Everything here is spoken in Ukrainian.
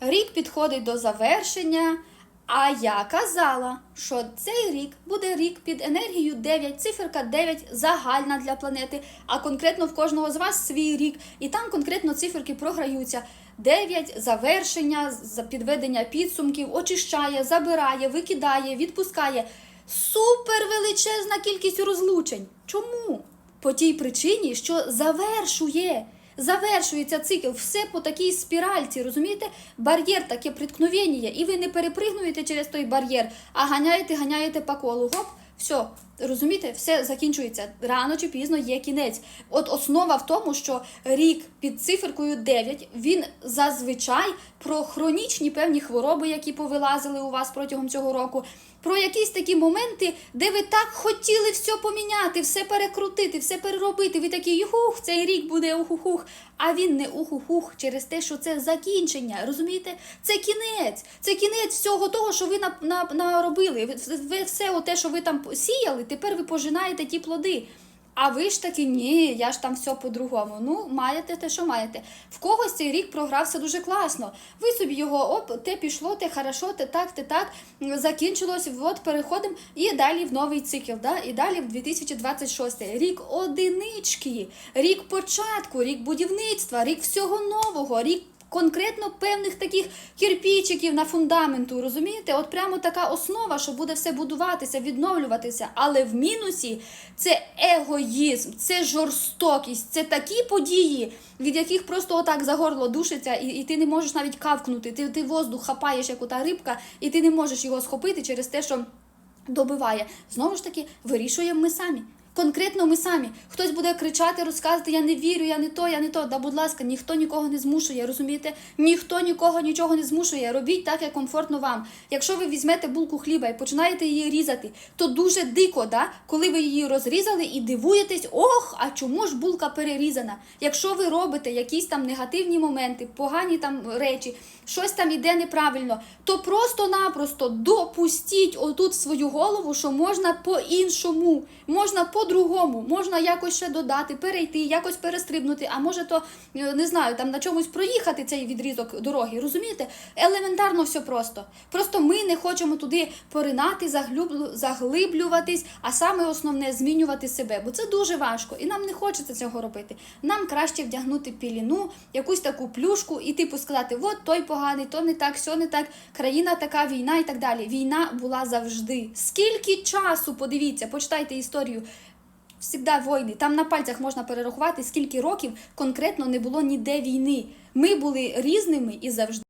Рік підходить до завершення. А я казала, що цей рік буде рік під енергією 9, циферка 9 загальна для планети, а конкретно в кожного з вас свій рік, і там конкретно циферки програються. 9 завершення, підведення підсумків, очищає, забирає, викидає, відпускає. Супер величезна кількість розлучень. Чому? По тій причині, що завершує. Завершується цикл, все по такій спіральці, розумієте? Бар'єр таке приткновення, і ви не перепригнуєте через той бар'єр, а ганяєте, ганяєте по колу. Гоп, все, розумієте, все закінчується. Рано чи пізно є кінець. От основа в тому, що рік під циферкою 9, він зазвичай про хронічні певні хвороби, які повилазили у вас протягом цього року. Про якісь такі моменти, де ви так хотіли все поміняти, все перекрутити, все переробити. Ви такі юхух, цей рік буде ухухух. А він не ухухух через те, що це закінчення. Розумієте? Це кінець. Це кінець всього того, що ви на, на, наробили. Ви все те, що ви там сіяли, тепер ви пожинаєте ті плоди. А ви ж таки, ні, я ж там все по-другому. Ну, маєте те, що маєте. В когось цей рік програвся дуже класно. Ви собі його оп, те пішло, те хорошо, те так, те так. Закінчилось, от переходимо і далі в новий цикл. Да? І далі в 2026 рік одинички, рік початку, рік будівництва, рік всього нового, рік. Конкретно певних таких кирпічиків на фундаменту, розумієте? От прямо така основа, що буде все будуватися, відновлюватися. Але в мінусі це егоїзм, це жорстокість, це такі події, від яких просто отак за горло душиться, і, і ти не можеш навіть кавкнути. Ти, ти воздух хапаєш, як ота рибка, і ти не можеш його схопити через те, що добиває. Знову ж таки, вирішуємо ми самі. Конкретно ми самі. Хтось буде кричати, розказувати, я не вірю, я не то, я не то. Да, будь ласка, ніхто нікого не змушує, розумієте? Ніхто нікого нічого не змушує. Робіть так, як комфортно вам. Якщо ви візьмете булку хліба і починаєте її різати, то дуже дико, да? коли ви її розрізали і дивуєтесь, ох, а чому ж булка перерізана? Якщо ви робите якісь там негативні моменти, погані там речі, щось там іде неправильно, то просто-напросто допустіть отут в свою голову, що можна по-іншому, можна по-другому, можна якось ще додати, перейти, якось перестрибнути, а може то е, не знаю, там на чомусь проїхати цей відрізок дороги. Розумієте? Елементарно все просто. Просто ми не хочемо туди поринати, заглиблюватись, а саме основне змінювати себе, бо це дуже важко, і нам не хочеться цього робити. Нам краще вдягнути піліну, якусь таку плюшку, і типу сказати, от той поганий, то не так, сьо не так, країна така, війна і так далі. Війна була завжди. Скільки часу, подивіться, почитайте історію. Всігда війни. Там на пальцях можна перерахувати, скільки років конкретно не було ніде війни. Ми були різними і завжди.